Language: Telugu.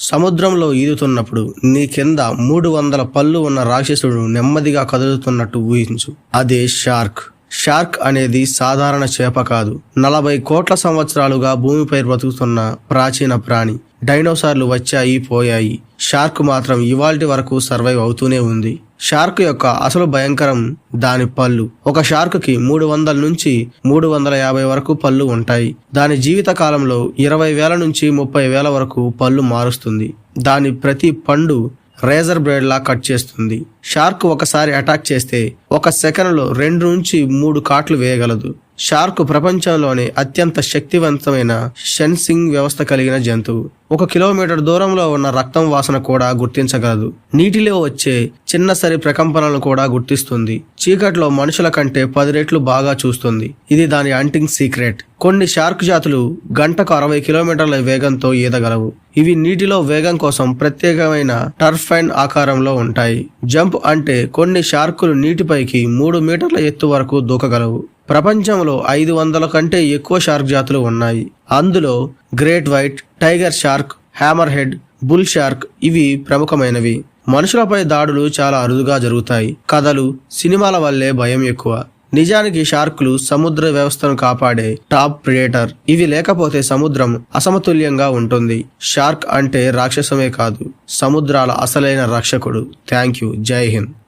సముద్రంలో ఈదుతున్నప్పుడు నీ కింద మూడు వందల పళ్ళు ఉన్న రాక్షసుడు నెమ్మదిగా కదులుతున్నట్టు ఊహించు. అదే షార్క్. షార్క్ అనేది సాధారణ చేప కాదు. నలభై కోట్ల సంవత్సరాలుగా భూమిపై బ్రతుకుతున్న ప్రాచీన ప్రాణి. డైనోసార్లు వచ్చాయి పోయాయి. షార్క్ మాత్రం ఇవాల్టి వరకు సర్వైవ్ అవుతూనే ఉంది. షార్క్ యొక్క అసలు భయంకరం దాని పళ్ళు. ఒక షార్క్కి మూడు వందల నుంచి మూడు వందల యాభై వరకు పళ్ళు ఉంటాయి. దాని జీవిత కాలంలో ఇరవై వేల నుంచి ముప్పై వేల వరకు పళ్ళు మారుస్తుంది. దాని ప్రతి పండు రేజర్ బ్లేడ్ లా కట్ చేస్తుంది. షార్క్ ఒకసారి అటాక్ చేస్తే ఒక సెకండ్లో రెండు నుంచి మూడు కాట్లు వేయగలదు. షార్క్ ప్రపంచంలోనే అత్యంత శక్తివంతమైన షెన్సింగ్ వ్యవస్థ కలిగిన జంతువు. ఒక కిలోమీటర్ దూరంలో ఉన్న రక్తం వాసన కూడా గుర్తించగలదు. నీటిలో వచ్చే చిన్న సరి ప్రకంపనలను కూడా గుర్తిస్తుంది. చీకట్లో మనుషుల కంటే పది రెట్లు బాగా చూస్తుంది. ఇది దాని అంటింగ్ సీక్రెట్. కొన్ని షార్క్ జాతులు గంటకు అరవై కిలోమీటర్ల వేగంతో ఈదగలవు. ఇవి నీటిలో వేగం కోసం ప్రత్యేకమైన టర్ఫైన్ ఆకారంలో ఉంటాయి. జంప్ అంటే కొన్ని షార్కులు నీటిపైకి మూడు మీటర్ల ఎత్తు వరకు దూకగలవు. ప్రపంచంలో ఐదు వందల కంటే ఎక్కువ షార్క్ జాతులు ఉన్నాయి. అందులో great white tiger shark hammerhead bull shark ఇవి ప్రముఖమైనవి. మనుషులపై దాడులు చాలా అరుదుగా జరుగుతాయి. కథలు సినిమాల వల్లే భయం ఎక్కువ. నిజానికి షార్కులు సముద్ర వ్యవస్థను కాపాడే టాప్ ప్రిడేటర్. ఇవి లేకపోతే సముద్రం అసమతుల్యంగా ఉంటుంది. షార్క్ అంటే రాక్షసమే కాదు సముద్రాల అసలైన రక్షకుడు. Thank you. జై హింద్.